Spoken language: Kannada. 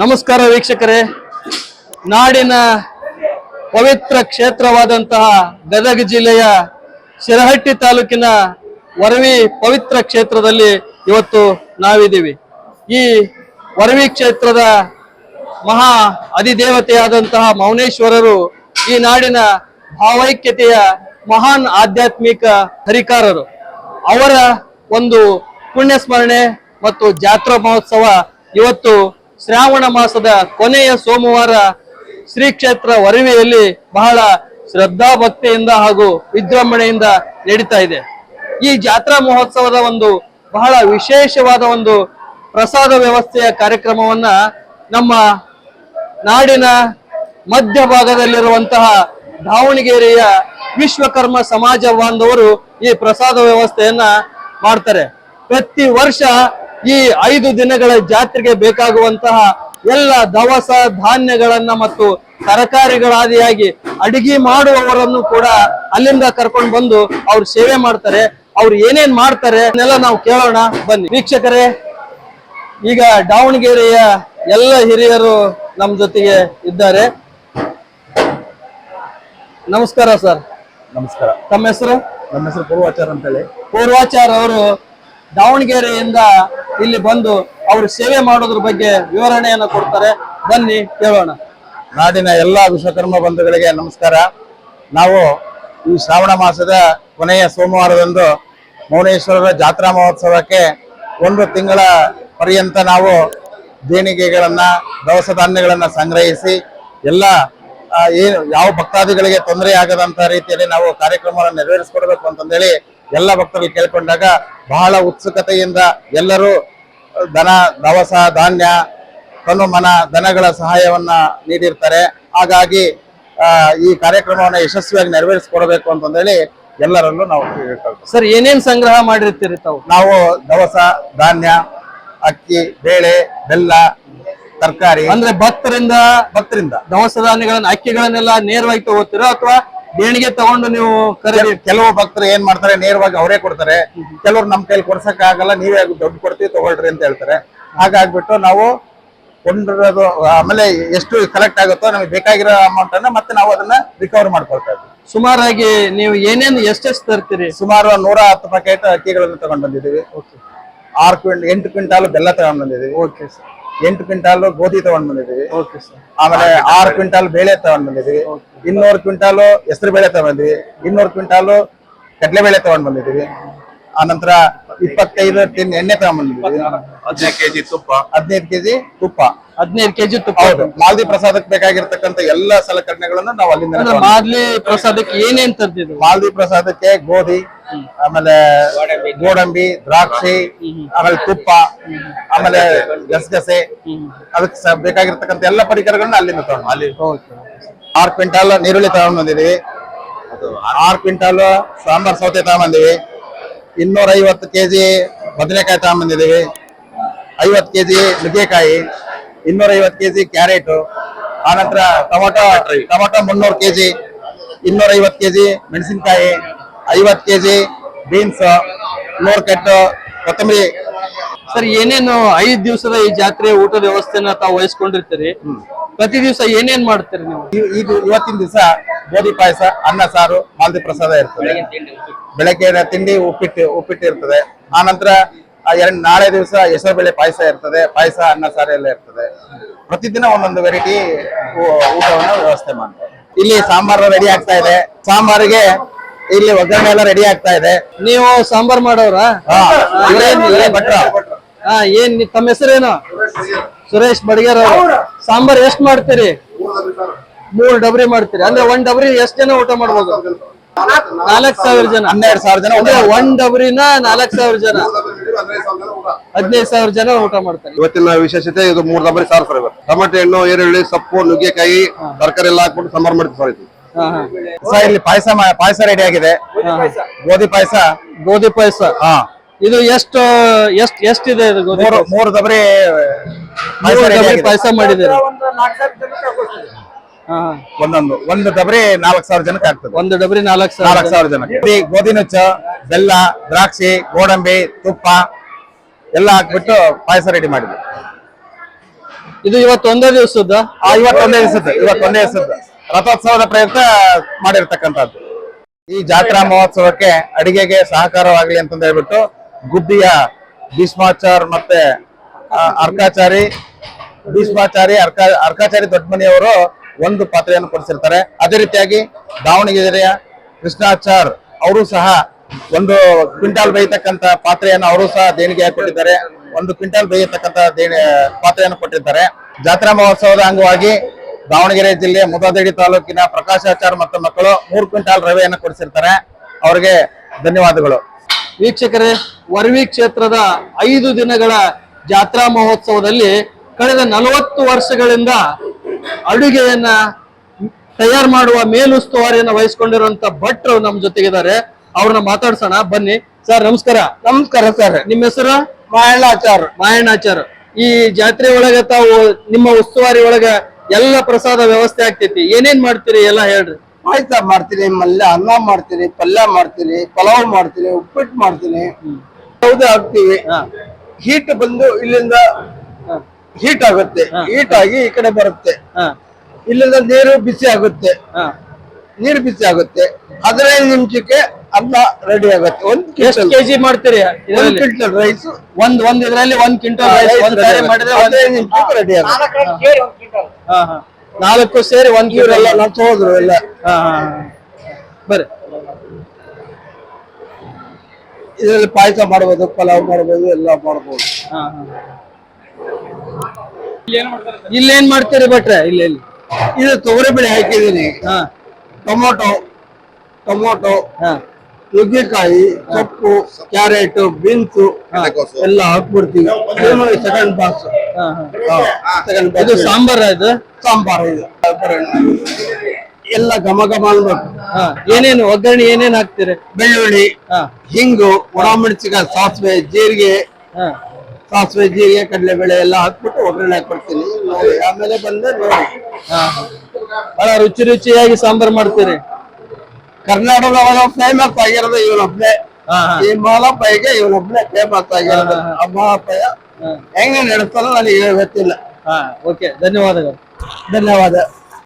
ನಮಸ್ಕಾರ ವೀಕ್ಷಕರೇ. ನಾಡಿನ ಪವಿತ್ರ ಕ್ಷೇತ್ರವಾದಂತಹ ಗದಗ ಜಿಲ್ಲೆಯ ಶಿರಹಟ್ಟಿ ತಾಲೂಕಿನ ವರವಿ ಪವಿತ್ರ ಕ್ಷೇತ್ರದಲ್ಲಿ ಇವತ್ತು ನಾವಿದ್ದೀವಿ. ಈ ವರವಿ ಕ್ಷೇತ್ರದ ಮಹಾ ಅಧಿದೇವತೆಯಾದಂತಹ ಮೌನೇಶ್ವರರು ಈ ನಾಡಿನ ಭಾವೈಕ್ಯತೆಯ ಮಹಾನ್ ಆಧ್ಯಾತ್ಮಿಕ ಹರಿಕಾರರು. ಅವರ ಒಂದು ಪುಣ್ಯ ಸ್ಮರಣೆ ಮತ್ತು ಜಾತ್ರಾ ಮಹೋತ್ಸವ ಇವತ್ತು ಶ್ರಾವಣ ಮಾಸದ ಕೊನೆಯ ಸೋಮವಾರ ಶ್ರೀ ಕ್ಷೇತ್ರ ವರವಿಯಲ್ಲಿ ಬಹಳ ಶ್ರದ್ಧಾ ಭಕ್ತಿಯಿಂದ ಹಾಗೂ ವಿಜೃಂಭಣೆಯಿಂದ ನಡೀತಾ ಇದೆ. ಈ ಜಾತ್ರಾ ಮಹೋತ್ಸವದ ಒಂದು ಬಹಳ ವಿಶೇಷವಾದ ಒಂದು ಪ್ರಸಾದ ವ್ಯವಸ್ಥೆಯ ಕಾರ್ಯಕ್ರಮವನ್ನ ನಮ್ಮ ನಾಡಿನ ಮಧ್ಯಭಾಗದಲ್ಲಿರುವಂತಹ ದಾವಣಗೆರೆಯ ವಿಶ್ವಕರ್ಮ ಸಮಾಜ ಬಾಂಧವರು ಈ ಪ್ರಸಾದ ವ್ಯವಸ್ಥೆಯನ್ನ ಮಾಡ್ತಾರೆ. ಪ್ರತಿ ವರ್ಷ ಈ ಐದು ದಿನಗಳ ಜಾತ್ರೆಗೆ ಬೇಕಾಗುವಂತಹ ಎಲ್ಲ ದವಸ ಧಾನ್ಯಗಳನ್ನ ಮತ್ತು ತರಕಾರಿಗಳಾದಿಯಾಗಿ ಅಡಿಗೆ ಮಾಡುವವರನ್ನು ಕೂಡ ಅಲ್ಲಿಂದ ಕರ್ಕೊಂಡು ಬಂದು ಅವ್ರು ಸೇವೆ ಮಾಡ್ತಾರೆ. ಅವ್ರು ಏನೇನ್ ಮಾಡ್ತಾರೆ ಅದನ್ನೆಲ್ಲ ನಾವು ಕೇಳೋಣ. ಬನ್ನಿ. ವೀಕ್ಷಕರೇ ಈಗ ದಾವಣಗೆರೆಯ ಎಲ್ಲ ಹಿರಿಯರು ನಮ್ಮ ಜೊತೆಗೆ ಇದ್ದಾರೆ. ನಮಸ್ಕಾರ ಸರ್. ನಮಸ್ಕಾರ. ತಮ್ಮ ಹೆಸರು? ನಮ್ಮ ಹೆಸರು ಪೂರ್ವಾಚಾರ ಅಂತೇಳಿ. ಪೂರ್ವಾಚಾರ್ ಅವರು ದಾವಣಗೆರೆಯಿಂದ ಇಲ್ಲಿ ಬಂದು ಅವರು ಸೇವೆ ಮಾಡೋದ್ರ ಬಗ್ಗೆ ವಿವರಣೆಯನ್ನು ಕೊಡ್ತಾರೆ. ಬನ್ನಿ, ಕೇಳೋಣ. ನಾಡಿನ ಎಲ್ಲ ವಿಶ್ವಕರ್ಮ ಬಂಧುಗಳಿಗೆ ನಮಸ್ಕಾರ. ನಾವು ಈ ಶ್ರಾವಣ ಮಾಸದ ಕೊನೆಯ ಸೋಮವಾರದಂದು ಮೌನೇಶ್ವರರ ಜಾತ್ರಾ ಮಹೋತ್ಸವಕ್ಕೆ ಒಂದು ತಿಂಗಳ ಪರ್ಯಂತ ನಾವು ದೇಣಿಗೆಗಳನ್ನ, ದವಸ ಧಾನ್ಯಗಳನ್ನ ಸಂಗ್ರಹಿಸಿ, ಎಲ್ಲ ಏನು ಯಾವ ಭಕ್ತಾದಿಗಳಿಗೆ ತೊಂದರೆ ಆಗದಂತ ರೀತಿಯಲ್ಲಿ ನಾವು ಕಾರ್ಯಕ್ರಮವನ್ನು ನೆರವೇರಿಸಿಕೊಡ್ಬೇಕು ಅಂತಂದೇಳಿ ಎಲ್ಲ ಭಕ್ತರು ಕೇಳ್ಕೊಂಡಾಗ ಬಹಳ ಉತ್ಸುಕತೆಯಿಂದ ಎಲ್ಲರೂ ದನ ದವಸ ಧಾನ್ಯ ತನುಮನ ದನಗಳ ಸಹಾಯವನ್ನ ನೀಡಿರ್ತಾರೆ. ಹಾಗಾಗಿ ಈ ಕಾರ್ಯಕ್ರಮವನ್ನು ಯಶಸ್ವಿಯಾಗಿ ನೆರವೇರಿಸಿಕೊಡಬೇಕು ಅಂತಂದೇಳಿ ಎಲ್ಲರಲ್ಲೂ ನಾವು ಸರ್ ಏನೇನ್ ಸಂಗ್ರಹ ಮಾಡಿರ್ತೀರಿ ತಾವು? ನಾವು ದವಸ ಧಾನ್ಯ ಅಕ್ಕಿ ಬೇಳೆ ಬೆಲ್ಲ ತರಕಾರಿ ಅಂದ್ರೆ ಭಕ್ತರಿಂದ ಭಕ್ತರಿಂದ. ದವಸ ಧಾನ್ಯಗಳನ್ನ ಅಕ್ಕಿಗಳನ್ನೆಲ್ಲ ನೇರವಾಗಿ ತಗೋತೀರೋ ಅಥವಾ ದೇಣಿಗೆ ತಗೊಂಡು ನೀವು ಖರೀದಿ ಕೆಲವು ಭಕ್ತರು ಏನ್ ಮಾಡ್ತಾರೆ ನೇರವಾಗಿ ಅವರೇ ಕೊಡ್ತಾರೆ. ಕೆಲವ್ರು ನಮ್ ಕೈಲಿ ಕೊಡ್ಸಕ್ ಆಗಲ್ಲ ನೀವೇ ದುಡ್ಡು ಕೊಡ್ತೀವಿ ತಗೊಳ್ರಿ ಅಂತ ಹೇಳ್ತಾರೆ. ಹಾಗಾಗ್ಬಿಟ್ಟು ನಾವು ಕೊಂಡಿರೋದು ಆಮೇಲೆ ಎಷ್ಟು ಕಲೆಕ್ಟ್ ಆಗುತ್ತೋ ನಮಗೆ ಬೇಕಾಗಿರೋ ಅಮೌಂಟ್ ಅನ್ನ ಮತ್ತೆ ನಾವು ಅದನ್ನ ರಿಕವರ್ ಮಾಡ್ಕೊಳ್ತಾ ಇದ್ವಿ. ಸುಮಾರಾಗಿ ನೀವು ಏನೇನು ಎಷ್ಟೆಷ್ಟು ತರ್ತೀರಿ? ಸುಮಾರು ನೂರ ಹತ್ತು ಪ್ಯಾಕೆಟ್ ಅಕ್ಕಿಗಳನ್ನು ತಗೊಂಡ್ ಬಂದಿದ್ದೀವಿ. ಆರು ಕ್ವಿಂಟ್ ಎಂಟು ಕ್ವಿಂಟಾಲು ಬೆಲ್ಲ ತಗೊಂಡ್ ಬಂದಿದ್ದೀವಿ. Okay sir. ಎಂಟು ಕ್ವಿಂಟಾಲ್ ಗೋಧಿ ತಗೊಂಡ್ ಸರ್ ಆಮೇಲೆ ಆರು ಕ್ವಿಂಟಾಲ್ ಬೇಳೆ ತಗೊಂಡ್ ಬಂದಿದ್ದೀವಿ. ಇನ್ನೂರು ಕ್ವಿಂಟಾಲ್ ಹೆಸರು ಬೇಳೆ ತಗೊಂಡ್ವಿ ಇನ್ನೂರು ಕ್ವಿಂಟಾಲ್ ಕಡಲೆ ಬೇಳೆ ತಗೊಂಡ್ ಬಂದಿದ್ದೀವಿ. ಆನಂತರ ಇಪ್ಪತ್ತೈದು ಟಿನ್ ಎಣ್ಣೆ ತಗೊಂಡ್ ಬಂದಿದ್ದೀವಿ. ಹದಿನೈದು ಕೆಜಿ ತುಪ್ಪ. ಹದಿನೈದು ಕೆಜಿ ತುಪ್ಪ. ಹದಿನೈದು ಕೆಜಿ ತುಪ್ಪ ಮಾದಲಿ ಮಾಲ್ದಿ ಪ್ರಸಾದಕ್ಕೆ ಬೇಕಾಗಿರ್ತಕ್ಕಂಥ ಎಲ್ಲ ಸಲಕರಣೆಗಳನ್ನು ನಾವು ಅಲ್ಲಿಂದ ಅಂದ್ರೆ ಮಾದ್ಲಿ ಪ್ರಸಾದಕ್ಕೆ ಏನೇನ್ ತರ್ತಿದ್ರು ಮಾಲ್ದಿ ಪ್ರಸಾದಕ್ಕೆ ಗೋಧಿ ಆಮೇಲೆ ಗೋಡಂಬಿ ದ್ರಾಕ್ಷಿ ಆಮೇಲೆ ತುಪ್ಪ ಆಮೇಲೆ ಗಸಗಸೆ ಅದಕ್ಕೆ ಸ- ಬೇಕಾಗಿರ್ತಕ್ಕಂಥ ಎಲ್ಲ ಪರಿಕರಗಳನ್ನ ಅಲ್ಲಿಂದ ತಗೊಂಡು ಅಲ್ಲಿ ಆರು ಕ್ವಿಂಟಾಲ್ ನೀರುಳ್ಳಿ ತಗೊಂಡ್ ಬಂದಿದೀವಿ ಆರು ಕ್ವಿಂಟಾಲ್ ಸಾಂಬಾರ್ ಸೌತೆ ತಗೊಂಬಂದಿವಿ ಇನ್ನೂರ ಐವತ್ತು ಕೆಜಿ ಬದನೆಕಾಯಿ ತಗೊಂಬಂದಿದೀವಿ ಐವತ್ತು ಕೆಜಿ ನುಗ್ಗೆಕಾಯಿ. ಇನ್ನೂರ ಐವತ್ತು ಕೆಜಿ ಕ್ಯಾರೆಟ್ ಆನಂತರ ಟೊಮೊಟೊ ಟೊಮೊಟೊ ಮುನ್ನೂರು ಕೆಜಿ ಇನ್ನೂರ ಐವತ್ತು ಕೆಜಿ ಮೆಣಸಿನಕಾಯಿ ಐವತ್ತು ಕೆಜಿ ಬೀನ್ಸ್ ನೂರು ಕಟ್ಟು ಕೊತ್ತಂಬರಿ. ಸರ್ ಏನೇನು ಐದು ದಿವಸದ ಈ ಜಾತ್ರೆ ಊಟದ ವ್ಯವಸ್ಥೆನ ತಾವು ವಹಿಸ್ಕೊಂಡಿರ್ತೀರಿ? ಪ್ರತಿ ದಿವಸ ಏನೇನ್ ಮಾಡ್ತೀರಿ ನೀವು? ಈಗ ಇದು ಇವತ್ತಿನ ದಿವಸ ಗೋಧಿ ಪಾಯಸ ಅನ್ನ ಸಾರು ಮಾಲ್ದಿ ಪ್ರಸಾದ ಇರ್ತದೆ. ಬೆಳಗ್ಗೆ ತಿಂಡಿ ಉಪ್ಪಿಟ್ಟು. ಉಪ್ಪಿಟ್ಟು ಇರ್ತದೆ. ಆನಂತರ ಎರಡ್ ನಾಳೆ ದಿವಸ ಹೆಸರು ಬೇಳೆ ಪಾಯಸ ಇರ್ತದೆ ಪಾಯಸ ಅನ್ನ ಸಾರು ಎಲ್ಲ ಇರ್ತದೆ. ಪ್ರತಿದಿನ ಒಂದೊಂದು ವೆರೈಟಿ ಊಟವನ್ನು ವ್ಯವಸ್ಥೆ ಮಾಡ್ತಾರೆ. ಇಲ್ಲಿ ಸಾಂಬಾರು ರೆಡಿ ಆಗ್ತಾ ಇದೆ. ಸಾಂಬಾರಿಗೆ ಇಲ್ಲಿ ಒಗ್ಗರಣೆ ಎಲ್ಲ ರೆಡಿ ಆಗ್ತಾ ಇದೆ. ನೀವು ಸಾಂಬಾರ್ ಮಾಡೋರ ಹಾ, ಭಟ್ರು. ಏನ್ ನಿ- ತಮ್ಮ ಹೆಸರೇನು? ಸುರೇಶ್ ಬಡಗೇರ್ ಅವರು. ಸಾಂಬಾರ್ ಎಷ್ಟ್ ಮಾಡ್ತೀರಿ? ಮೂರ್ ಡಬರಿ ಮಾಡ್ತೀರಿ. ಅಂದ್ರೆ ಒಂದ್ ಡಬರಿ ಎಷ್ಟ್ ಜನ ಊಟ ಮಾಡ್ಬೋದು? ನಾಲ್ಕ್ ಸಾವಿರ ಜನ. ಹನ್ನೆರಡು ಸಾವಿರ ಜನ. ಅಂದ್ರೆ ಒಂದ್ ಡಬರಿನ ನಾಲ್ಕ್ ಸಾವಿರ ಜನ. ಹದಿನೈದು ಸಾವಿರ ಜನ ಊಟ ಮಾಡ್ತಾರೆ. ಇವತ್ತಿನ ವಿಶೇಷತೆ ಇದು ಮೂರ್ ಡಬರಿ ಸಾರು ಸರ್ ಇವತ್ತು. ಟೊಮೆಟೊ ಹಣ್ಣು ಈರುಳ್ಳಿ ಸೊಪ್ಪು ನುಗ್ಗೆಕಾಯಿ ತರಕಾರಿ ಎಲ್ಲ ಹಾಕ್ಬಿಟ್ಟು ಸಾಂಬಾರ್ ಮಾಡ್ತೀವಿ ಸರ್ ಇದು. ಹಾ ಹಾ. ಸರ್ ಇಲ್ಲಿ ಪಾಯಸ ಪಾಯಸ ರೆಡಿ ಆಗಿದೆ. ಗೋಧಿ ಪಾಯಸ. ಗೋಧಿ ಪಾಯಸ. ಹಾ. ಇದು ಎಷ್ಟು ಎಷ್ಟ್ ಎಷ್ಟಿದೆ ಇದು ಗೋಧಿ ಮೂರು ಮೂರು ದಬರಿ ಮೂರು ಡಬ್ರಿ. ಪಾಯಸ ಮಾಡಿದ್ದೀರಿ. ಒಂದೊಂದು ಒಂದು ಡಬರಿ ನಾಲ್ಕು ಸಾವಿರ ಜನಕ್ಕೆ ಆಗ್ತದೆ. ಒಂದು ಡಬರಿ ನಾಲ್ಕು ಸಾವಿರ ನಾಲ್ಕು ಸಾವಿರ ಜನಕ್ಕೆ. ಗೋಧಿ ನುಚ್ಚು ಬೆಲ್ಲ ದ್ರಾಕ್ಷಿ ಗೋಡಂಬಿ ತುಪ್ಪ ಎಲ್ಲ ಹಾಕ್ಬಿಟ್ಟು ಪಾಯಸ ರೆಡಿ ಮಾಡಿದ್ವಿ. ಇದು ಇವತ್ತು ಒಂದೇ ದಿವಸದ ಆ ಇವತ್ತೊಂದೇ ದಿವಸದ್ದು ಇವತ್ತೊಂದೇ ದಿವಸದ್ದು. ರಥೋತ್ಸವದ ಪ್ರಯುಕ್ತ ಮಾಡಿರ್ತಕ್ಕಂಥದ್ದು. ಈ ಜಾತ್ರಾ ಮಹೋತ್ಸವಕ್ಕೆ ಅಡಿಗೆಗೆ ಸಹಕಾರವಾಗಲಿ ಅಂತಂದ ಹೇಳ್ಬಿಟ್ಟು ಗುಬ್ಬಿಯ ಭೀಷ್ಮಾಚಾರ್ ಮತ್ತೆ ಅರ್ಕಾಚಾರಿ ಭೀಷ್ಮಾಚಾರಿ ಅರ್ಕಾ ಅರ್ಕಾಚಾರಿ ದೊಡ್ಡಮನಿಯವರು ಒಂದು ಪಾತ್ರೆಯನ್ನು ಕೊಡಿಸಿರ್ತಾರೆ. ಅದೇ ರೀತಿಯಾಗಿ ದಾವಣಗೆರೆಯ ಕೃಷ್ಣಾಚಾರ್ ಅವರು ಸಹ ಒಂದು ಕ್ವಿಂಟಾಲ್ ಬೈತಕ್ಕಂತ ಪಾತ್ರೆಯನ್ನು ಅವರು ಸಹ ದೇಣಿಗೆ ಕೊಟ್ಟಿದ್ದಾರೆ ಒಂದು ಕ್ವಿಂಟಾಲ್ ಬೈಯತಕ್ಕಂತ ದೇಣಿ, ಪಾತ್ರೆಯನ್ನು ಕೊಟ್ಟಿದ್ದಾರೆ ಜಾತ್ರಾ ಮಹೋತ್ಸವದ ಅಂಗವಾಗಿ ದಾವಣಗೆರೆ ಜಿಲ್ಲೆ ಮುದಾದೇಡಿ ತಾಲೂಕಿನ ಪ್ರಕಾಶಾಚಾರ್ ಮತ್ತು ಮಕ್ಕಳು ಮೂರು ಕ್ವಿಂಟಾಲ್ ರವೆಯನ್ನು ಕೊಡಿಸಿರ್ತಾರೆ. ಅವರಿಗೆ ಧನ್ಯವಾದಗಳು. ವೀಕ್ಷಕರೇ, ವರವಿ ಕ್ಷೇತ್ರದ ಐದು ದಿನಗಳ ಜಾತ್ರಾ ಮಹೋತ್ಸವದಲ್ಲಿ ಕಳೆದ ನಲವತ್ತು ವರ್ಷಗಳಿಂದ ಅಡುಗೆಯನ್ನ ತಯಾರು ಮಾಡುವ ಮೇಲುಸ್ತುವಾರಿಯನ್ನ ವಹಿಸಿಕೊಂಡಿರುವಂತ ಭಟ್ರು ನಮ್ಮ ಜೊತೆಗಿದ್ದಾರೆ. ಅವ್ರನ್ನ ಮಾತಾಡ್ಸೋಣ ಬನ್ನಿ. ಸರ್ ನಮಸ್ಕಾರ. ನಮಸ್ಕಾರ ಸರ್. ನಿಮ್ಮ ಹೆಸರು? ಮಾಯಣ್ಣಾಚಾರ್. ಮಾಯಣ್ಣಾಚಾರ್. ಈ ಜಾತ್ರೆ ಒಳಗ ತಾವು ನಿಮ್ಮ ಉಸ್ತುವಾರಿ ಒಳಗ ಎಲ್ಲ ಪ್ರಸಾದ ವ್ಯವಸ್ಥೆ ಆಗ್ತೈತಿ. ಏನೇನ್ ಮಾಡ್ತೀರಿ ಎಲ್ಲ ಹೇಳ್ರಿ. ಪಾಯ್ಸ ಮಾಡ್ತೀನಿ ಮಲ್ಲ ಅನ್ನ ಮಾಡ್ತೀನಿ ಪಲ್ಯ ಮಾಡ್ತೀನಿ ಪಲಾವ್ ಮಾಡ್ತೀನಿ ಉಪ್ಪಿಟ್ಟು ಮಾಡ್ತೀನಿ ಸೌದೆ ಹಾಕ್ತೀವಿ. ಹೀಟ್ ಬಂದು ಇಲ್ಲಿಂದ ಹೀಟ್ ಆಗುತ್ತೆ. ಹೀಟ್ ಆಗಿ ಈ ಕಡೆ ಬರುತ್ತೆ. ಹಾ. ಇಲ್ಲಿಂದ ನೀರು ಬಿಸಿ ಆಗುತ್ತೆ. ಹಾ. ನೀರು ಬಿಸಿ ಆಗುತ್ತೆ. ಹದಿನೈದು ನಿಮಿಷಕ್ಕೆ ಅನ್ನ ರೆಡಿ ಆಗುತ್ತೆ. ಒಂದ್ ಕೆಜಿ ಮಾಡ್ತೀರಿ ಒಂದ್ ಕ್ವಿಂಟಲ್ ರೈಸ್ ಒಂದ್ ಒಂದ್ ಇದ್ರಲ್ಲಿ ಒಂದ್ ಕ್ವಿಂಟಲ್ ರೈಸ್ ಒಂದ್ ಸಾರಿ ಮಾಡಿದ್ರೆ ಹದಿನೈದು ನಿಮಿಷಕ್ಕೆ ರೆಡಿ ಆಗುತ್ತೆ. ಹಾ, ಹಾ. ನಾಲ್ಕು ಸೇರಿ ಒಂದ್ ಸಹೋದರು ಎಲ್ಲ. ಹಾ ಹಾ ಹಾ. ಬರ್ರಿ. ಇದರಲ್ಲಿ ಪಾಯಸ ಮಾಡಬಹುದು ಪಲಾವ್ ಮಾಡಬಹುದು ಎಲ್ಲ ಮಾಡಬಹುದು ಹಾ, ಹಾ. ಇಲ್ಲೇನ್ ಮಾಡ್ತೀರಿ ಭಟ್ರೆ? ಇಲ್ಲಿ ಇಲ್ಲಿ. ಇದು ತೊಗರಿಬೇಳೆ ಹಾಕಿದೀನಿ ಹಾ. ಟೊಮೊಟೊ ಟೊಮೊಟೊ ಹಾ. ನುಗ್ಗೆಕಾಯಿ ಸೊಪ್ಪು ಕ್ಯಾರೆಟ್ ಬೀನ್ಸ್ ಎಲ್ಲ ಹಾಕ್ಬಿಡ್ತೀವಿ. Second boss. ಸೆಕೆಂಡ್ ಇದು ಸಾಂಬಾರ ಇದು? ಸಾಂಬಾರ್ ಇದು. ಎಲ್ಲ ಘಮ ಘಮ ಅನ್ಬೇಕು. ಏನೇನು ಒಗ್ಗರಣೆ ಏನೇನು ಹಾಕ್ತೀರಿ? ಬೆಳ್ಳುಳ್ಳಿ ಹಾ. ಹಿಂಗು ಒಣಮೆಣಸಿಕಾಯಿ ಸಾಸಿವೆ ಜೀರಿಗೆ ಹಾ. ಸಾಸಿವೆ ಜೀರಿಗೆ ಕಡಲೆಬೇಳೆ ಎಲ್ಲ ಹಾಕ್ಬಿಟ್ಟು ಒಗ್ಗರಣೆ ಹಾಕ್ಬಿಡ್ತೀನಿ ನೋಡಿ ಆಮೇಲೆ ಬಂದೆ ನೋಡಿ. ಹಾ. ಬಹಳ ರುಚಿ ರುಚಿಯಾಗಿ ಸಾಂಬಾರ್ ಮಾಡ್ತೀರಿ. ಕರ್ನಾಟಕದ ಫೇಮಸ್ ಆಗಿರೋದು ಇವನೊಬ್ನೇ. ಈ ಮಾಲಪ್ಪಯ್ಯಗೆ ಇವನೊಬ್ನೇ ಫೇಮಸ್ ಆಗಿರೋದು. ಆ ಮಾಲಪ್ಪಯ್ಯ. ಹೆಂಗೆ ನಡೆಸ್ತಾರೋ ನನಗೆ ಗೊತ್ತಿಲ್ಲ. ಹಾ ಓಕೆ. ಧನ್ಯವಾದಗಳು. ಧನ್ಯವಾದ.